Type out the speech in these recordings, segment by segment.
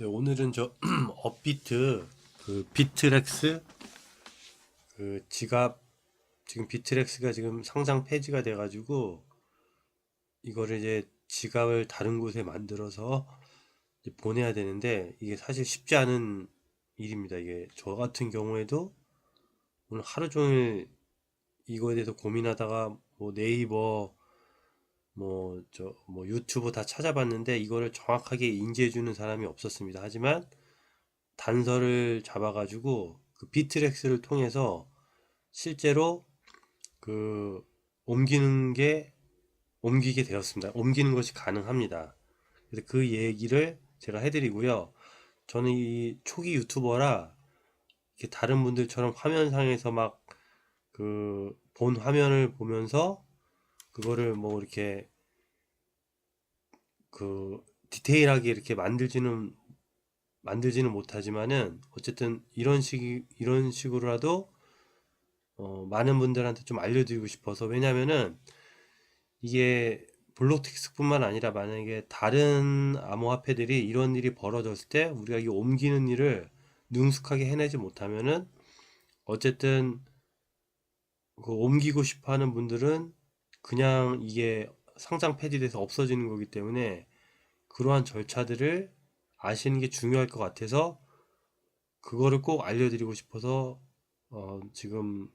네, 오늘은 저 업비트 그 비트렉스 그 지갑 지금 비트렉스가 지금 상장 폐지가 돼가지고 이거를 이제 지갑을 다른 곳에 만들어서 보내야 되는데 이게 사실 쉽지 않은 일입니다. 이게 저 같은 경우에도 오늘 하루 종일 이거에 대해서 고민하다가 뭐 네이버 뭐 저 뭐 유튜브 다 찾아봤는데 이거를 정확하게 인지해 주는 사람이 없었습니다. 하지만 단서를 잡아가지고 그 비트렉스를 통해서 실제로 그 옮기는 게 옮기게 되었습니다. 옮기는 것이 가능합니다. 그래서 그 얘기를 제가 해드리고요. 저는 이 초기 유튜버라 다른 분들처럼 화면상에서 막 그 본 화면을 보면서 그거를 뭐 이렇게 그 디테일하게 이렇게 만들지는 만들지는 못하지만은 어쨌든 이런 식 이런 식으로라도 어, 많은 분들한테 좀 알려드리고 싶어서 왜냐면은 이게 블록텍스뿐만 아니라 만약에 다른 암호화폐들이 이런 일이 벌어졌을 때 우리가 이 옮기는 일을 능숙하게 해내지 못하면은 어쨌든 그 옮기고 싶어 하는 분들은 그냥 이게 상장 폐지돼서 없어지는 거기 때문에 그러한 절차들을 아시는 게 중요할 것 같아서 그거를 꼭 알려드리고 싶어서 어, 지금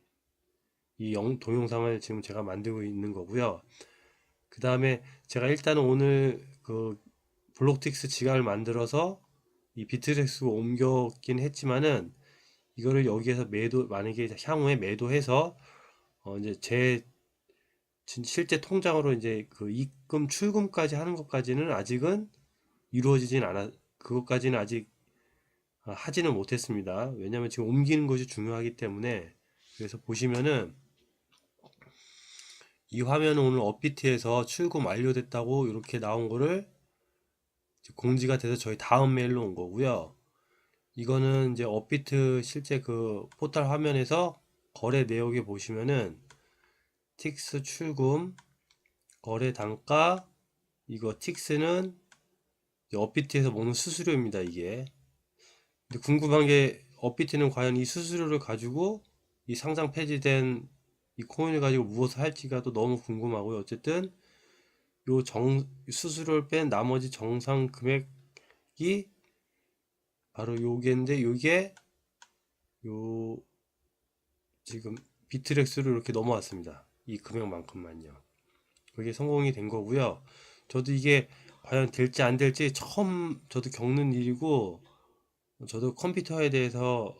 이 영, 동영상을 지금 제가 만들고 있는 거고요. 그 다음에 제가 일단은 오늘 그 블록틱스 지갑을 만들어서 이 비트렉스로 옮겼긴 했지만은 이거를 여기에서 매도 만약에 향후에 매도해서 어 이제 제 진- 실제 통장으로 이제 그 입금 출금까지 하는 것까지는 아직은 이루어지진 않아 그것까지는 아직 아, 하지는 못했습니다. 왜냐면 지금 옮기는 것이 중요하기 때문에 그래서 보시면은 이 화면은 오늘 업비트에서 출금 완료됐다고 이렇게 나온 거를 공지가 돼서 저희 다음 메일로 온 거고요. 이거는 이제 업비트 실제 그 포털 화면에서 거래 내역에 보시면은 틱스 출금 거래 단가 이거 틱스는 업비트에서 먹는 수수료입니다 이게 근데 궁금한 게 업비트는 과연 이 수수료를 가지고 이 상장 폐지된 이 코인을 가지고 무엇을 할지가 또 너무 궁금하고요 어쨌든 요 정 수수료를 뺀 나머지 정상 금액이 바로 요게인데 요게 요 지금 비트렉스로 이렇게 넘어왔습니다. 이 금액만큼만요. 그게 성공이 된 거고요. 저도 이게 과연 될지 안 될지 처음 저도 겪는 일이고 저도 컴퓨터에 대해서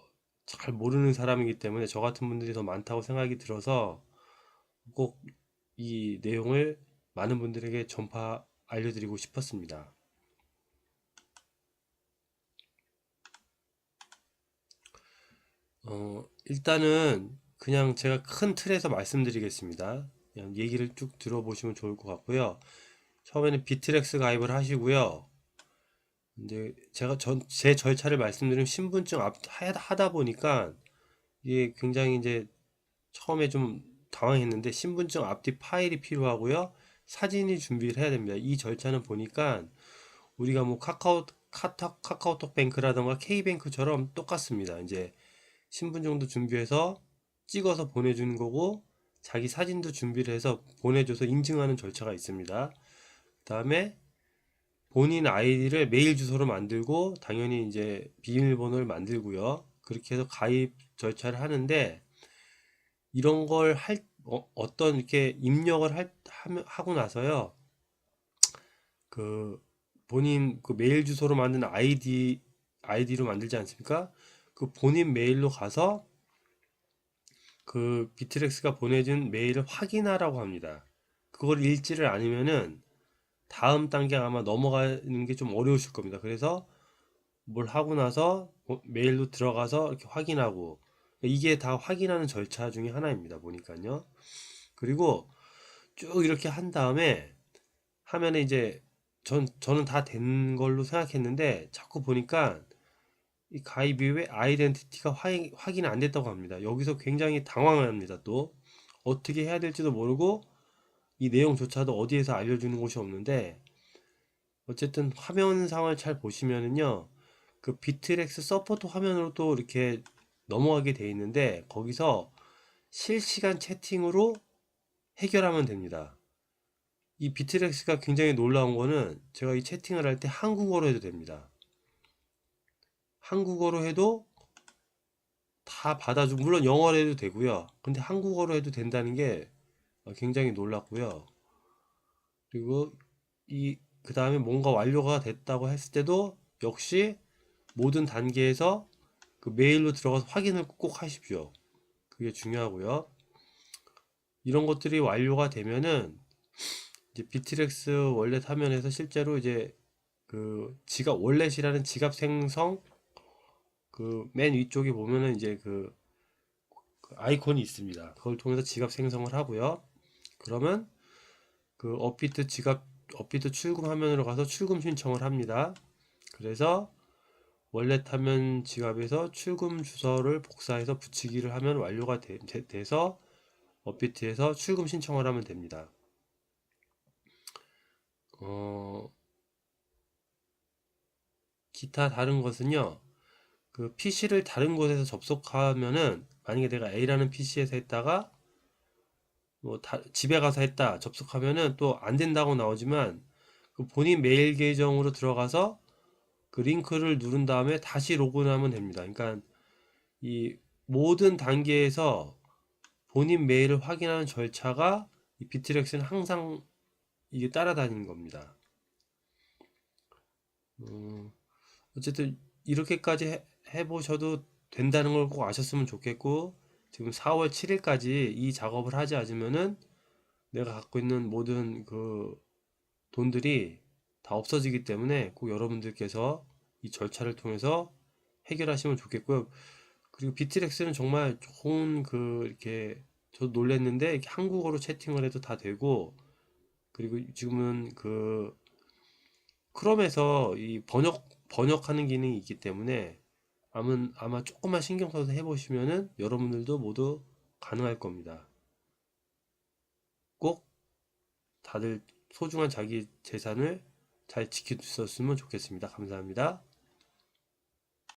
잘 모르는 사람이기 때문에 저 같은 분들이 더 많다고 생각이 들어서 꼭 이 내용을 많은 분들에게 전파 알려드리고 싶었습니다. 어, 일단은 그냥 제가 큰 틀에서 말씀드리겠습니다. 그냥 얘기를 쭉 들어보시면 좋을 것 같고요. 처음에는 비트렉스 가입을 하시고요. 이제 제가 전, 제 절차를 말씀드리면 신분증 앞, 하- 하다 보니까 이게 굉장히 이제 처음에 좀 당황했는데 신분증 앞뒤 파일이 필요하고요. 사진이 준비를 해야 됩니다. 이 절차는 보니까 우리가 뭐 카카오, 카타, 카카오톡 뱅크라던가 K뱅크처럼 똑같습니다. 이제 신분증도 준비해서 찍어서 보내주는 거고 자기 사진도 준비를 해서 보내줘서 인증하는 절차가 있습니다. 그 다음에 본인 아이디를 메일 주소로 만들고 당연히 이제 비밀번호를 만들고요. 그렇게 해서 가입 절차를 하는데 이런 걸 할, 어, 떤 이렇게 입력을 할, 하고 나서요. 그 본인 그 메일 주소로 만든 아이디, 아이디로 만들지 않습니까? 그 본인 메일로 가서 그 비트렉스가 보내준 메일을 확인하라고 합니다. 그걸 읽지를 않으면은 다음 단계 아마 넘어가는 게 좀 어려우실 겁니다. 그래서 뭘 하고 나서 어, 메일로 들어가서 이렇게 확인하고 이게 다 확인하는 절차 중에 하나입니다. 보니까요. 그리고 쭉 이렇게 한 다음에 하면은 이제 전 저는 다 된 걸로 생각했는데 자꾸 보니까 이 가입 이후에 아이덴티티가 확인, 확인 안 됐다고 합니다. 여기서 굉장히 당황을 합니다. 또 어떻게 해야 될지도 모르고 이 내용조차도 어디에서 알려주는 곳이 없는데 어쨌든 화면상을 잘 보시면은요 그 비트렉스 서포트 화면으로 또 이렇게 넘어가게 돼 있는데 거기서 실시간 채팅으로 해결하면 됩니다. 이 비트렉스가 굉장히 놀라운 거는 제가 이 채팅을 할 때 한국어로 해도 됩니다. 한국어로 해도 다 받아주고 물론 영어로 해도 되고요. 근데 한국어로 해도 된다는 게 굉장히 놀랐고요. 그리고 이 그 다음에 뭔가 완료가 됐다고 했을 때도 역시 모든 단계에서 그 메일로 들어가서 확인을 꼭 하십시오. 그게 중요하고요. 이런 것들이 완료가 되면은 이제 비트렉스 월렛 화면에서 실제로 이제 그 지갑 월렛이라는 지갑 생성 그 맨 위쪽에 보면은 이제 그, 그 아이콘이 있습니다. 그걸 통해서 지갑 생성을 하고요. 그러면 그 업비트 지갑 업비트 출금 화면으로 가서 출금 신청을 합니다. 그래서 월렛 화면 지갑에서 출금 주소를 복사해서 붙이기를 하면 완료가 돼, 서 업비트에서 출금 신청을 하면 됩니다. 어, 기타 다른 것은요. 그 PC를 다른 곳에서 접속하면은 만약에 내가 A라는 PC에서 했다가 뭐 다- 집에 가서 했다 접속하면은 또 안 된다고 나오지만 그 본인 메일 계정으로 들어가서 그 링크를 누른 다음에 다시 로그인하면 됩니다. 그러니까 이 모든 단계에서 본인 메일을 확인하는 절차가 이 비트렉스는 항상 이게 따라다니는 겁니다. 음, 어쨌든 이렇게까지 해, 해보셔도 된다는 걸 꼭 아셨으면 좋겠고 지금 4월 7일까지 이 작업을 하지 않으면은 내가 갖고 있는 모든 그 돈들이 다 없어지기 때문에 꼭 여러분들께서 이 절차를 통해서 해결하시면 좋겠고요. 그리고 비트렉스는 정말 좋은 그 이렇게 저도 놀랬는데 이렇게 한국어로 채팅을 해도 다 되고 그리고 지금은 그 크롬에서 이 번역 번역하는 기능이 있기 때문에 아마 아마 조금만 신경 써서 해보시면은 여러분들도 모두 가능할 겁니다. 꼭 다들 소중한 자기 재산을 잘 지켜주셨으면 좋겠습니다. 감사합니다.